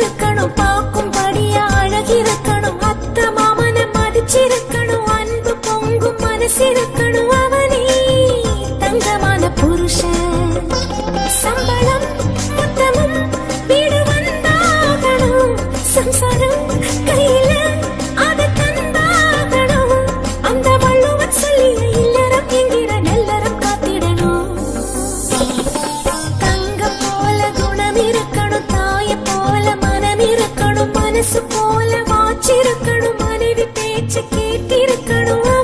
பார்த்திருக்கணும் பார்க்கும் படியா அழகிருக்கணும். அத்த மாமனை மதிச்சிருக்கணும் அன்பு பொங்கும் மனசிருக்கணும். போல வாச்சிருக்கணும் மனைவி பேச்சு கேட்டிருக்கணும்.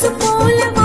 మనసు పూలవ